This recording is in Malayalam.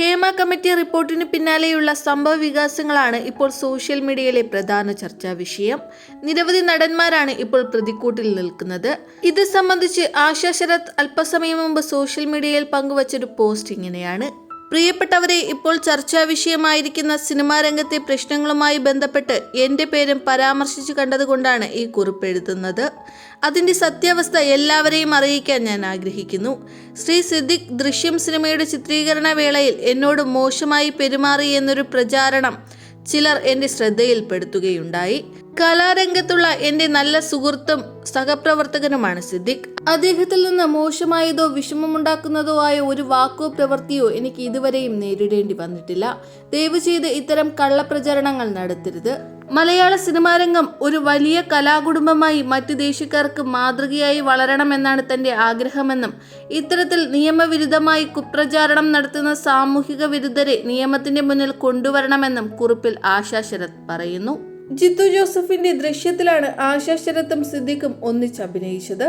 ഹേമ കമ്മിറ്റി റിപ്പോർട്ടിന് പിന്നാലെയുള്ള സംഭവ വികാസങ്ങളാണ് ഇപ്പോൾ സോഷ്യൽ മീഡിയയിലെ പ്രധാന ചർച്ചാ വിഷയം. നിരവധി നടന്മാരാണ് ഇപ്പോൾ പ്രതിക്കൂട്ടിൽ നിൽക്കുന്നത്. ഇത് സംബന്ധിച്ച് ആശാ ശരത് അല്പസമയം മുമ്പ് സോഷ്യൽ മീഡിയയിൽ പങ്കുവച്ചൊരു പോസ്റ്റ് ഇങ്ങനെയാണ്. പ്രിയപ്പെട്ടവരെ ഇപ്പോൾ ചർച്ചാ വിഷയമായിരിക്കുന്ന സിനിമാ രംഗത്തെ പ്രശ്നങ്ങളുമായി ബന്ധപ്പെട്ട് എന്റെ പേരും പരാമർശിച്ചു കണ്ടതുകൊണ്ടാണ് ഈ കുറിപ്പ് എഴുതുന്നത്. അതിന്റെ സത്യാവസ്ഥ എല്ലാവരെയും അറിയിക്കാൻ ഞാൻ ആഗ്രഹിക്കുന്നു. ശ്രീ സിദ്ദിഖ് ദൃശ്യം സിനിമയുടെ ചിത്രീകരണ വേളയിൽ എന്നോട് മോശമായി പെരുമാറി എന്നൊരു പ്രചാരണം ചിലർ എന്റെ ശ്രദ്ധയിൽപ്പെടുത്തുകയുണ്ടായി. കലാരംഗത്തുള്ള എന്റെ നല്ല സുഹൃത്തും സഹപ്രവർത്തകനുമാണ് സിദ്ദിഖ്. അദ്ദേഹത്തിൽ നിന്ന് മോശമായതോ വിഷമമുണ്ടാക്കുന്നതോ ആയ ഒരു വാക്കോ പ്രവൃത്തിയോ എനിക്ക് ഇതുവരെയും നേരിടേണ്ടി വന്നിട്ടില്ല. ദയവ് ചെയ്ത് ഇത്തരം കള്ളപ്രചരണങ്ങൾ നടത്തരുത്. മലയാള സിനിമാരംഗം ഒരു വലിയ കലാകുടുംബമായി മറ്റു ദേശക്കാർക്ക് മാതൃകയായി വളരണമെന്നാണ് തന്റെ ആഗ്രഹമെന്നും ഇത്തരത്തിൽ നിയമവിരുദ്ധമായി കുപ്രചാരണം നടത്തുന്ന സാമൂഹിക വിരുദ്ധരെ നിയമത്തിന്റെ മുന്നിൽ കൊണ്ടുവരണമെന്നും കുറിപ്പിൽ ആശാ ശരത് പറയുന്നു. ജിത്തു ജോസഫിന്റെ ദൃശ്യത്തിലാണ് ആശാ ശരത്തും സിദ്ദിഖും ഒന്നിച്ച് അഭിനയിച്ചത്.